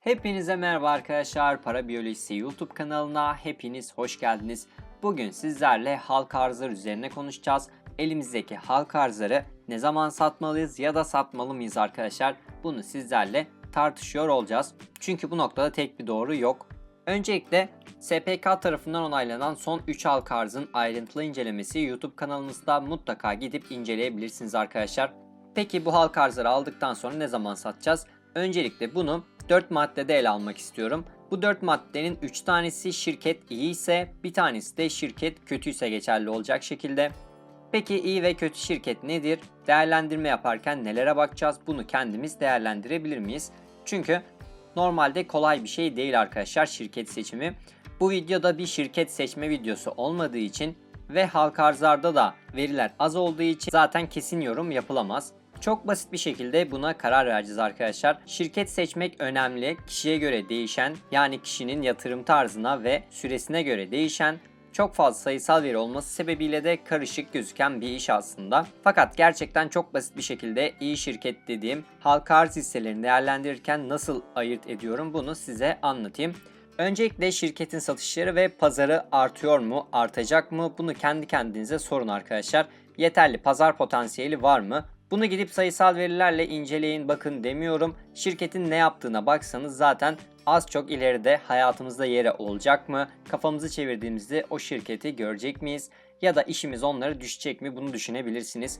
Hepinize merhaba arkadaşlar. Para Biyolojisi YouTube kanalına hepiniz hoş geldiniz. Bugün sizlerle halka arzlar üzerine konuşacağız. Elimizdeki halka arzları ne zaman satmalıyız ya da satmalı mıyız arkadaşlar? Bunu sizlerle tartışıyor olacağız. Çünkü bu noktada tek bir doğru yok. Öncelikle SPK tarafından onaylanan son 3 halka arzın ayrıntılı incelemesi YouTube kanalımızda mutlaka gidip inceleyebilirsiniz arkadaşlar. Peki bu halka arzları aldıktan sonra ne zaman satacağız? Öncelikle bunu 4 maddede ele almak istiyorum. Bu 4 maddenin 3 tanesi şirket iyi ise bir tanesi de şirket kötüyse geçerli olacak şekilde. Peki iyi ve kötü şirket nedir? Değerlendirme yaparken nelere bakacağız? Bunu kendimiz değerlendirebilir miyiz? Çünkü normalde kolay bir şey değil arkadaşlar şirket seçimi. Bu videoda bir şirket seçme videosu olmadığı için ve halka arzlarda da veriler az olduğu için zaten kesin yorum yapılamaz. Çok basit bir şekilde buna karar vereceğiz arkadaşlar. Şirket seçmek önemli. Kişiye göre değişen yani kişinin yatırım tarzına ve süresine göre değişen çok fazla sayısal veri olması sebebiyle de karışık gözüken bir iş aslında. Fakat gerçekten çok basit bir şekilde iyi şirket dediğim halka arz hisselerini değerlendirirken nasıl ayırt ediyorum bunu size anlatayım. Öncelikle şirketin satışları ve pazarı artıyor mu, artacak mı? Bunu kendi kendinize sorun arkadaşlar. Yeterli pazar potansiyeli var mı? Bunu gidip sayısal verilerle inceleyin bakın demiyorum. Şirketin ne yaptığına baksanız zaten az çok ileride hayatımızda yere olacak mı? Kafamızı çevirdiğimizde o şirketi görecek miyiz? Ya da işimiz onlara düşecek mi? Bunu düşünebilirsiniz.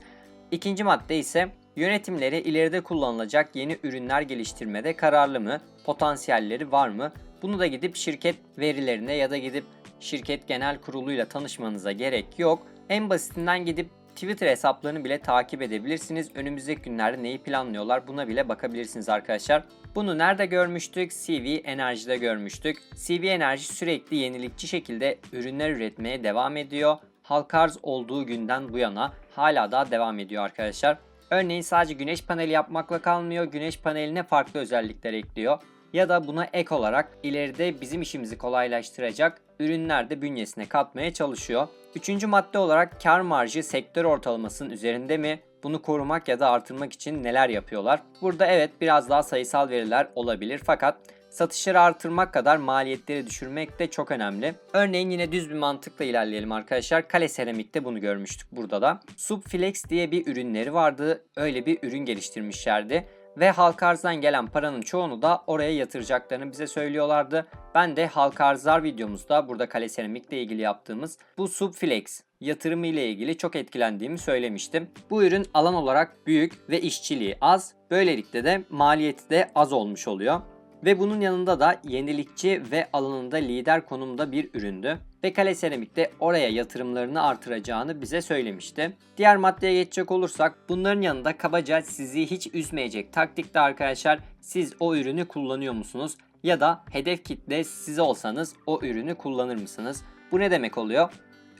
İkinci madde ise yönetimleri ileride kullanılacak yeni ürünler geliştirmede kararlı mı? Potansiyelleri var mı? Bunu da gidip şirket verilerine ya da gidip şirket genel kuruluyla tanışmanıza gerek yok. En basitinden gidip Twitter hesaplarını bile takip edebilirsiniz. Önümüzdeki günlerde neyi planlıyorlar buna bile bakabilirsiniz arkadaşlar. Bunu nerede görmüştük? CV Enerji'de görmüştük. CV Enerji sürekli yenilikçi şekilde ürünler üretmeye devam ediyor. Halka arz olduğu günden bu yana hala da devam ediyor arkadaşlar. Örneğin sadece güneş paneli yapmakla kalmıyor. Güneş paneline farklı özellikler ekliyor. Ya da buna ek olarak ileride bizim işimizi kolaylaştıracak ürünler de bünyesine katmaya çalışıyor. Üçüncü madde olarak kar marjı sektör ortalamasının üzerinde mi? Bunu korumak ya da artırmak için neler yapıyorlar? Burada evet biraz daha sayısal veriler olabilir fakat satışları artırmak kadar maliyetleri düşürmek de çok önemli. Örneğin yine düz bir mantıkla ilerleyelim arkadaşlar. Kale Seramik'te bunu görmüştük burada da. Subflex diye bir ürünleri vardı. Öyle bir ürün geliştirmişlerdi ve halka arzdan gelen paranın çoğunu da oraya yatıracaklarını bize söylüyorlardı. Ben de halka arzlar videomuzda burada kale seramikle ilgili yaptığımız bu Subflex yatırımı ile ilgili çok etkilendiğimi söylemiştim. Bu ürün alan olarak büyük ve işçiliği az. Böylelikle de maliyeti de az olmuş oluyor. Ve bunun yanında da yenilikçi ve alanında lider konumda bir üründü. Ve Kale Seramik de oraya yatırımlarını artıracağını bize söylemişti. Diğer maddeye geçecek olursak bunların yanında kabaca sizi hiç üzmeyecek taktikte arkadaşlar siz o ürünü kullanıyor musunuz? Ya da hedef kitle siz olsanız o ürünü kullanır mısınız? Bu ne demek oluyor?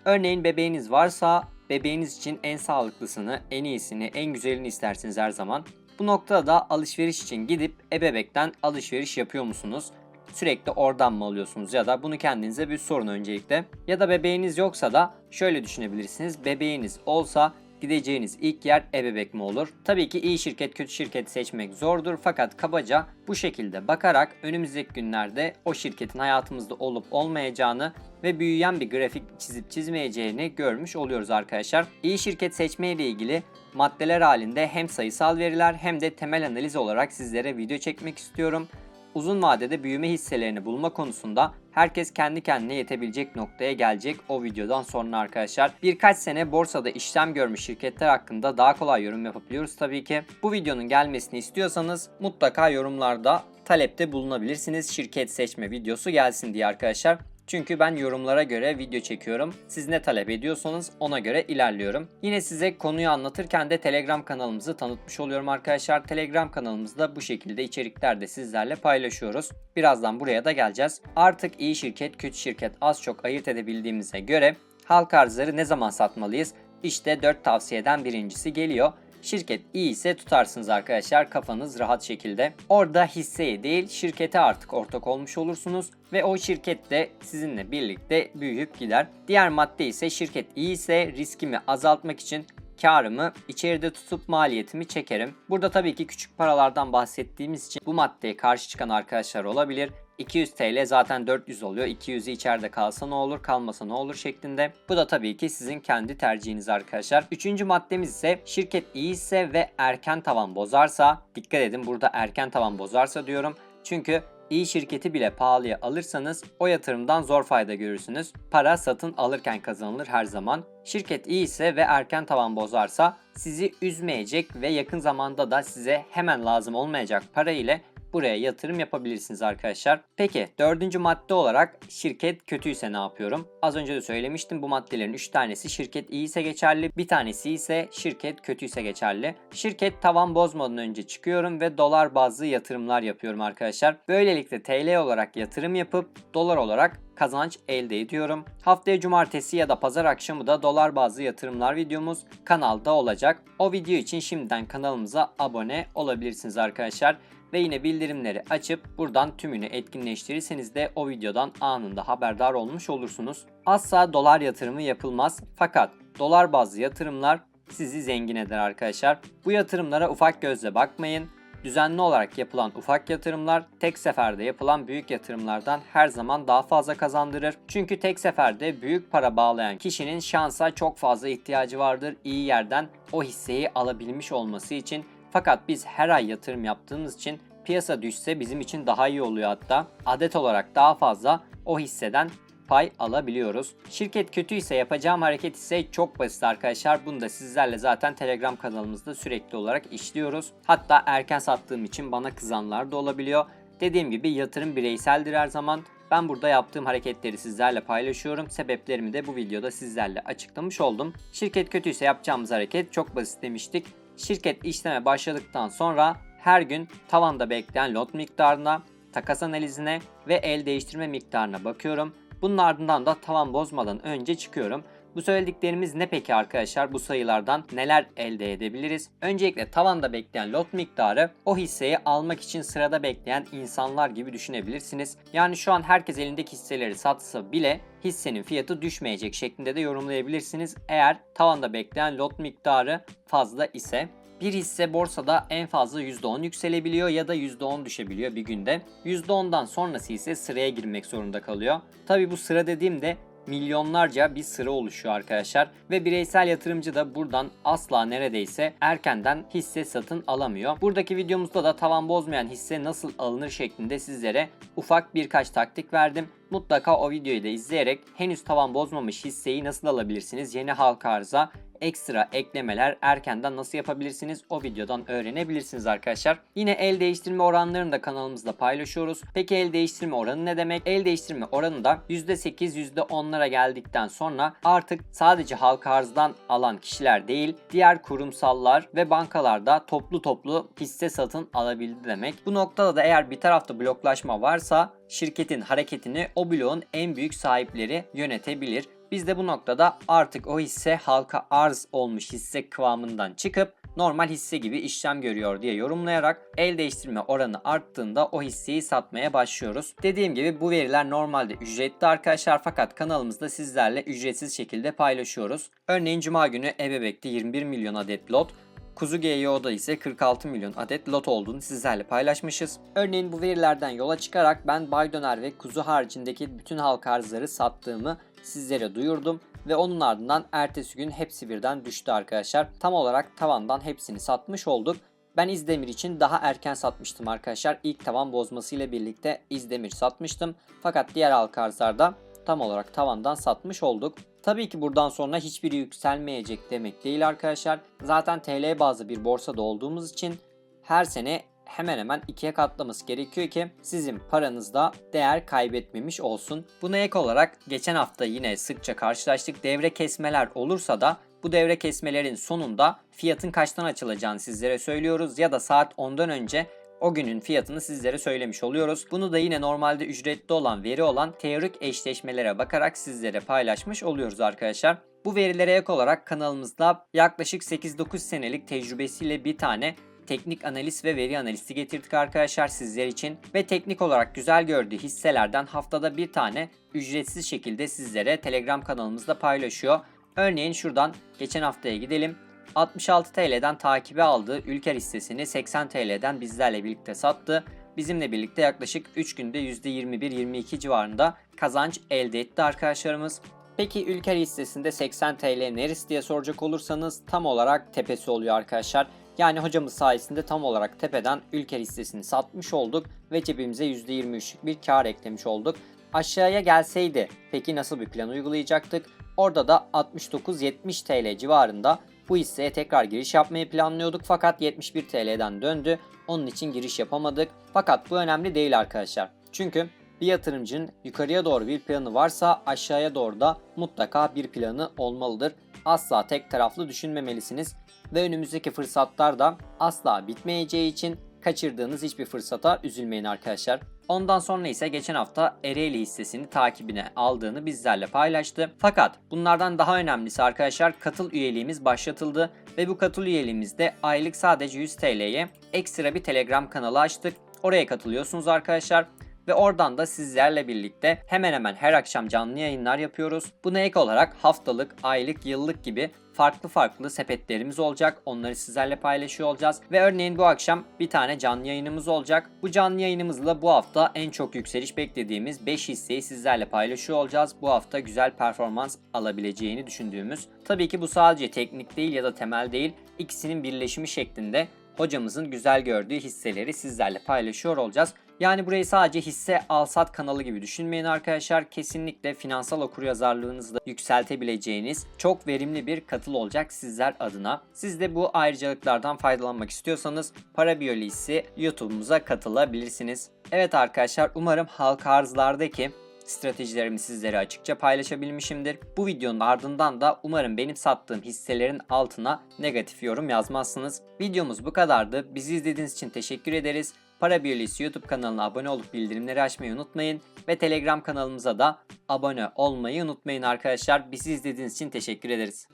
Örneğin bebeğiniz varsa bebeğiniz için en sağlıklısını, en iyisini, en güzelini istersiniz her zaman. Bu noktada da alışveriş için gidip ebebekten alışveriş yapıyor musunuz? Sürekli oradan mı alıyorsunuz ya da bunu kendinize bir sorun öncelikle. Ya da bebeğiniz yoksa da şöyle düşünebilirsiniz. Bebeğiniz olsa gideceğiniz ilk yer ebebek mi olur? Tabii ki iyi şirket kötü şirket seçmek zordur fakat kabaca bu şekilde bakarak önümüzdeki günlerde o şirketin hayatımızda olup olmayacağını ve büyüyen bir grafik çizip çizmeyeceğini görmüş oluyoruz arkadaşlar. İyi şirket seçme ile ilgili maddeler halinde hem sayısal veriler hem de temel analiz olarak sizlere video çekmek istiyorum. Uzun vadede büyüme hisselerini bulma konusunda herkes kendi kendine yetebilecek noktaya gelecek o videodan sonra arkadaşlar. Birkaç sene borsada işlem görmüş şirketler hakkında daha kolay yorum yapabiliyoruz tabii ki. Bu videonun gelmesini istiyorsanız mutlaka yorumlarda talepte bulunabilirsiniz. Şirket seçme videosu gelsin diye arkadaşlar. Çünkü ben yorumlara göre video çekiyorum. Siz ne talep ediyorsanız ona göre ilerliyorum. Yine size konuyu anlatırken de Telegram kanalımızı tanıtmış oluyorum arkadaşlar. Telegram kanalımızda bu şekilde içerikler de sizlerle paylaşıyoruz. Birazdan buraya da geleceğiz. Artık iyi şirket, kötü şirket az çok ayırt edebildiğimize göre halka arzları ne zaman satmalıyız? İşte 4 tavsiyeden birincisi geliyor. Şirket iyi ise tutarsınız arkadaşlar kafanız rahat şekilde. Orada hisseye değil şirkete artık ortak olmuş olursunuz ve o şirket de sizinle birlikte büyüyüp gider. Diğer madde ise şirket iyi ise riskimi azaltmak için karımı içeride tutup maliyetimi çekerim. Burada tabii ki küçük paralardan bahsettiğimiz için bu maddeye karşı çıkan arkadaşlar olabilir. 200 TL zaten 400 oluyor. 200'ü içeride kalsa ne olur kalmasa ne olur şeklinde. Bu da tabii ki sizin kendi tercihiniz arkadaşlar. Üçüncü maddemiz ise şirket iyi ise ve erken tavan bozarsa dikkat edin burada erken tavan bozarsa diyorum. Çünkü iyi şirketi bile pahalıya alırsanız o yatırımdan zor fayda görürsünüz. Para satın alırken kazanılır her zaman. Şirket iyi ise ve erken tavan bozarsa sizi üzmeyecek ve yakın zamanda da size hemen lazım olmayacak para ile buraya yatırım yapabilirsiniz arkadaşlar. Peki dördüncü madde olarak şirket kötüyse ne yapıyorum? Az önce de söylemiştim bu maddelerin 3 tanesi şirket iyiyse geçerli, bir tanesi ise şirket kötüyse geçerli. Şirket tavan bozmadan önce çıkıyorum ve dolar bazlı yatırımlar yapıyorum arkadaşlar. Böylelikle TL olarak yatırım yapıp dolar olarak kazanç elde ediyorum. Haftaya cumartesi ya da pazar akşamı da dolar bazlı yatırımlar videomuz kanalda olacak. O video için şimdiden kanalımıza abone olabilirsiniz arkadaşlar ve yine bildirimleri açıp buradan tümünü etkinleştirirseniz de o videodan anında haberdar olmuş olursunuz. Asla dolar yatırımı yapılmaz fakat dolar bazlı yatırımlar sizi zengin eder arkadaşlar. Bu yatırımlara ufak gözle bakmayın. Düzenli olarak yapılan ufak yatırımlar tek seferde yapılan büyük yatırımlardan her zaman daha fazla kazandırır. Çünkü tek seferde büyük para bağlayan kişinin şansa çok fazla ihtiyacı vardır iyi yerden o hisseyi alabilmiş olması için fakat biz her ay yatırım yaptığımız için piyasa düşse bizim için daha iyi oluyor hatta. Adet olarak daha fazla o hisseden pay alabiliyoruz. Şirket kötü ise yapacağım hareket ise çok basit arkadaşlar. Bunu da sizlerle zaten Telegram kanalımızda sürekli olarak işliyoruz. Hatta erken sattığım için bana kızanlar da olabiliyor. Dediğim gibi yatırım bireyseldir her zaman. Ben burada yaptığım hareketleri sizlerle paylaşıyorum. Sebeplerimi de bu videoda sizlerle açıklamış oldum. Şirket kötüyse yapacağımız hareket çok basit demiştik. Şirket işleme başladıktan sonra her gün tavanda bekleyen lot miktarına, takas analizine ve el değiştirme miktarına bakıyorum. Bunun ardından da tavan bozmadan önce çıkıyorum. Bu söylediklerimiz ne peki arkadaşlar? Bu sayılardan neler elde edebiliriz? Öncelikle tavanda bekleyen lot miktarı o hisseyi almak için sırada bekleyen insanlar gibi düşünebilirsiniz. Yani şu an herkes elindeki hisseleri satsa bile hissenin fiyatı düşmeyecek şeklinde de yorumlayabilirsiniz. Eğer tavanda bekleyen lot miktarı fazla ise bir hisse borsada en fazla %10 yükselebiliyor ya da %10 düşebiliyor bir günde. %10'dan sonrası ise sıraya girmek zorunda kalıyor. Tabi bu sıra dediğimde milyonlarca bir sıra oluşuyor arkadaşlar ve bireysel yatırımcı da buradan asla neredeyse erkenden hisse satın alamıyor. Buradaki videomuzda da tavan bozmayan hisse nasıl alınır şeklinde sizlere ufak birkaç taktik verdim. Mutlaka o videoyu da izleyerek henüz tavan bozmamış hisseyi nasıl alabilirsiniz yeni halka arıza ekstra eklemeler erkenden nasıl yapabilirsiniz o videodan öğrenebilirsiniz arkadaşlar. Yine el değiştirme oranlarını da kanalımızda paylaşıyoruz. Peki el değiştirme oranı ne demek? El değiştirme oranı da %8 %10'lara geldikten sonra artık sadece halka arzdan alan kişiler değil diğer kurumsallar ve bankalarda toplu toplu hisse satın alabildi demek. Bu noktada da eğer bir tarafta bloklaşma varsa şirketin hareketini o bloğun en büyük sahipleri yönetebilir. Biz de bu noktada artık o hisse halka arz olmuş hisse kıvamından çıkıp normal hisse gibi işlem görüyor diye yorumlayarak el değiştirme oranı arttığında o hisseyi satmaya başlıyoruz. Dediğim gibi bu veriler normalde ücretli arkadaşlar fakat kanalımızda sizlerle ücretsiz şekilde paylaşıyoruz. Örneğin cuma günü Ebebek'te 21 milyon adet lot, Kuzu GYO'da ise 46 milyon adet lot olduğunu sizlerle paylaşmışız. Örneğin bu verilerden yola çıkarak ben Baydöner ve kuzu haricindeki bütün halka arzları sattığımı sizlere duyurdum ve onun ardından ertesi gün hepsi birden düştü arkadaşlar. Tam olarak tavandan hepsini satmış olduk. Ben İzdemir için daha erken satmıştım arkadaşlar. İlk tavan bozmasıyla birlikte İzdemir satmıştım. Fakat diğer halka arzlarda tam olarak tavandan satmış olduk. Tabii ki buradan sonra hiçbiri yükselmeyecek demek değil arkadaşlar. Zaten TL bazlı bir borsada olduğumuz için her sene hemen hemen ikiye katlaması gerekiyor ki sizin paranızda değer kaybetmemiş olsun. Buna ek olarak geçen hafta yine sıkça karşılaştık. Devre kesmeler olursa da bu devre kesmelerin sonunda fiyatın kaçtan açılacağını sizlere söylüyoruz ya da saat 10'dan önce o günün fiyatını sizlere söylemiş oluyoruz. Bunu da yine normalde ücretli olan veri olan teorik eşleşmelere bakarak sizlere paylaşmış oluyoruz arkadaşlar. Bu verilere ek olarak kanalımızda yaklaşık 8-9 senelik tecrübesiyle bir tane teknik analiz ve veri analizi getirdik arkadaşlar sizler için. Ve teknik olarak güzel gördüğü hisselerden haftada bir tane ücretsiz şekilde sizlere Telegram kanalımızda paylaşıyor. Örneğin şuradan geçen haftaya gidelim. 66 TL'den takibe aldığı Ülker hissesini 80 TL'den bizlerle birlikte sattı. Bizimle birlikte yaklaşık 3 günde %21-22 civarında kazanç elde etti arkadaşlarımız. Peki Ülker hissesinde 80 TL neresi diye soracak olursanız tam olarak tepesi oluyor arkadaşlar. Yani hocamız sayesinde tam olarak tepeden Ülker hissesini satmış olduk ve cebimize %23'lük bir kar eklemiş olduk. Aşağıya gelseydi peki nasıl bir plan uygulayacaktık? Orada da 69-70 TL civarında bu hisseye tekrar giriş yapmayı planlıyorduk fakat 71 TL'den döndü. Onun için giriş yapamadık. Fakat bu önemli değil arkadaşlar. Çünkü bir yatırımcının yukarıya doğru bir planı varsa aşağıya doğru da mutlaka bir planı olmalıdır. Asla tek taraflı düşünmemelisiniz ve önümüzdeki fırsatlar da asla bitmeyeceği için kaçırdığınız hiçbir fırsata üzülmeyin arkadaşlar. Ondan sonra ise geçen hafta Ereğli hissesini takibine aldığını bizlerle paylaştı. Fakat bunlardan daha önemlisi arkadaşlar katıl üyeliğimiz başlatıldı ve bu katıl üyeliğimizde aylık sadece 100 TL'ye ekstra bir Telegram kanalı açtık. Oraya katılıyorsunuz arkadaşlar ve oradan da sizlerle birlikte hemen hemen her akşam canlı yayınlar yapıyoruz. Buna ek olarak haftalık, aylık, yıllık gibi farklı farklı sepetlerimiz olacak. Onları sizlerle paylaşıyor olacağız. Ve örneğin bu akşam bir tane canlı yayınımız olacak. Bu canlı yayınımızla bu hafta en çok yükseliş beklediğimiz 5 hisseyi sizlerle paylaşıyor olacağız. Bu hafta güzel performans alabileceğini düşündüğümüz. Tabii ki bu sadece teknik değil ya da temel değil. İkisinin birleşimi şeklinde hocamızın güzel gördüğü hisseleri sizlerle paylaşıyor olacağız. Yani burayı sadece hisse al-sat kanalı gibi düşünmeyin arkadaşlar. Kesinlikle finansal okuryazarlığınızı da yükseltebileceğiniz çok verimli bir katıl olacak sizler adına. Siz de bu ayrıcalıklardan faydalanmak istiyorsanız Para Biyolojisi YouTube'umuza katılabilirsiniz. Evet arkadaşlar umarım halka arzlardaki stratejilerimi sizlere açıkça paylaşabilmişimdir. Bu videonun ardından da umarım benim sattığım hisselerin altına negatif yorum yazmazsınız. Videomuz bu kadardı. Bizi izlediğiniz için teşekkür ederiz. Para Biyolojisi YouTube kanalına abone olup bildirimleri açmayı unutmayın. Ve Telegram kanalımıza da abone olmayı unutmayın arkadaşlar. Bizi izlediğiniz için teşekkür ederiz.